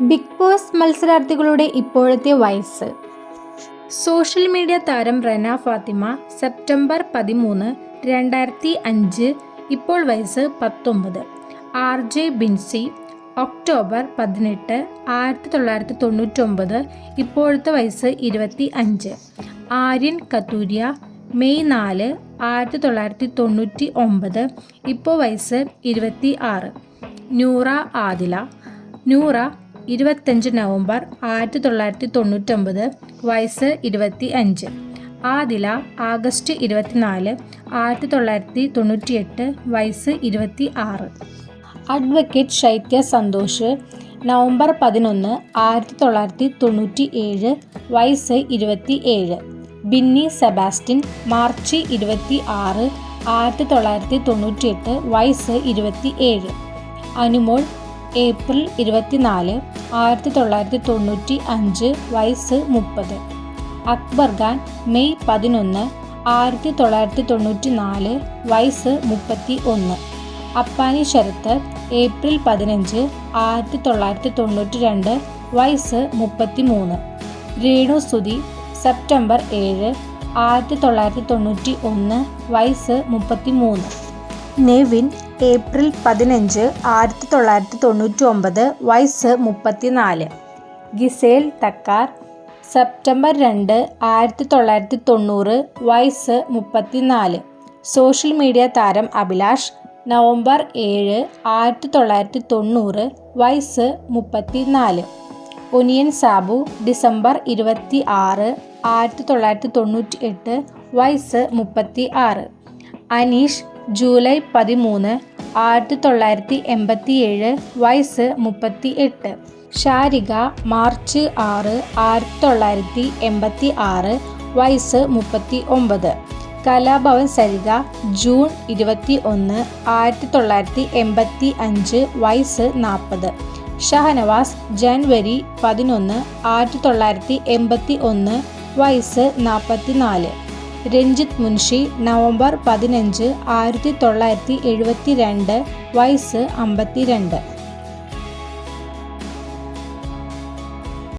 Big boss മത്സരാർത്ഥികളുടെ ഇപ്പോഴത്തെ വയസ്സ്. Social media താരം റന ഫാത്തിമ സെപ്റ്റംബർ പതിമൂന്ന് രണ്ടായിരത്തി അഞ്ച് ഇപ്പോൾ വയസ്സ് പത്തൊമ്പത്. ആർ ജെ ബിൻസി ഒക്ടോബർ പതിനെട്ട് ആയിരത്തി തൊള്ളായിരത്തി തൊണ്ണൂറ്റൊമ്പത് ഇപ്പോഴത്തെ വയസ്സ് ഇരുപത്തി അഞ്ച്. ആര്യൻ കത്തൂരിയ മെയ് നാല് ആയിരത്തി തൊള്ളായിരത്തി തൊണ്ണൂറ്റി ഒമ്പത് ഇപ്പോൾ വയസ്സ് ഇരുപത്തി ആറ്. നൂറ ആദില നൂറ ഇരുപത്തഞ്ച് നവംബർ ആയിരത്തി തൊള്ളായിരത്തി തൊണ്ണൂറ്റൊമ്പത് വയസ്സ് ഇരുപത്തി അഞ്ച് ആദില ആഗസ്റ്റ് ഇരുപത്തിനാല് ആയിരത്തി തൊള്ളായിരത്തി തൊണ്ണൂറ്റിയെട്ട് വയസ്സ് ഇരുപത്തി ആറ് അഡ്വക്കേറ്റ് ശൈത്യ സന്തോഷ് നവംബർ പതിനൊന്ന് ആയിരത്തി തൊള്ളായിരത്തി തൊണ്ണൂറ്റി ഏഴ് വയസ്സ് ഇരുപത്തി ഏഴ് ബിന്നി സെബാസ്റ്റിൻ മാർച്ച് ഇരുപത്തി ആറ് ആയിരത്തി തൊള്ളായിരത്തി തൊണ്ണൂറ്റിയെട്ട് വയസ്സ് ഇരുപത്തി ഏഴ് അനുമോൾ ഏപ്രിൽ ഇരുപത്തിനാല് ആയിരത്തി തൊള്ളായിരത്തി തൊണ്ണൂറ്റി അഞ്ച് വയസ്സ് മുപ്പത്. അക്ബർ ഖാൻ മെയ് പതിനൊന്ന് ആയിരത്തി തൊള്ളായിരത്തി തൊണ്ണൂറ്റി നാല് വയസ്സ് മുപ്പത്തി ഒന്ന്. അപ്പാനി ശരത്ത് ഏപ്രിൽ പതിനഞ്ച് ആയിരത്തി തൊള്ളായിരത്തി തൊണ്ണൂറ്റി രണ്ട് വയസ്സ് മുപ്പത്തി മൂന്ന്. രേണു സുധി സെപ്റ്റംബർ ഏഴ് ആയിരത്തി തൊള്ളായിരത്തി തൊണ്ണൂറ്റി ഒന്ന് വയസ്സ് മുപ്പത്തി മൂന്ന്. നെവിൻ ഏപ്രിൽ പതിനഞ്ച് ആയിരത്തി തൊള്ളായിരത്തി തൊണ്ണൂറ്റി ഒമ്പത് വയസ്സ് മുപ്പത്തിനാല്. ഗിസേൽ തക്കാർ സെപ്റ്റംബർ രണ്ട് ആയിരത്തി തൊള്ളായിരത്തി തൊണ്ണൂറ് വയസ്സ് മുപ്പത്തിനാല്. സോഷ്യൽ മീഡിയ താരം അഭിലാഷ് നവംബർ ഏഴ് ആയിരത്തി തൊള്ളായിരത്തി തൊണ്ണൂറ് വയസ്സ് മുപ്പത്തിനാല്. ഒനിയൻ സാബു ഡിസംബർ ഇരുപത്തി ആറ് ആയിരത്തി തൊള്ളായിരത്തി തൊണ്ണൂറ്റി എട്ട് വയസ്സ് മുപ്പത്തി ആറ്. അനീഷ് ജൂലൈ പതിമൂന്ന് ആയിരത്തി തൊള്ളായിരത്തി എൺപത്തി ഏഴ് വയസ്സ് മുപ്പത്തി എട്ട് ഷാരിക മാർച്ച് ആറ് ആയിരത്തി തൊള്ളായിരത്തി എൺപത്തി ആറ് വയസ്സ് മുപ്പത്തി ഒമ്പത് കലാഭവൻ സരിക ജൂൺ ഇരുപത്തി ഒന്ന് ആയിരത്തി തൊള്ളായിരത്തി എൺപത്തി അഞ്ച് വയസ്സ് നാൽപ്പത്. ഷഹനവാസ് ജനുവരി പതിനൊന്ന് ആയിരത്തി തൊള്ളായിരത്തി എൺപത്തി ഒന്ന് വയസ്സ് നാൽപ്പത്തി നാല് രഞ്ജിത്ത് മുൻഷി നവംബർ പതിനഞ്ച് ആയിരത്തി തൊള്ളായിരത്തി എഴുപത്തി രണ്ട് വയസ്സ് അമ്പത്തി രണ്ട്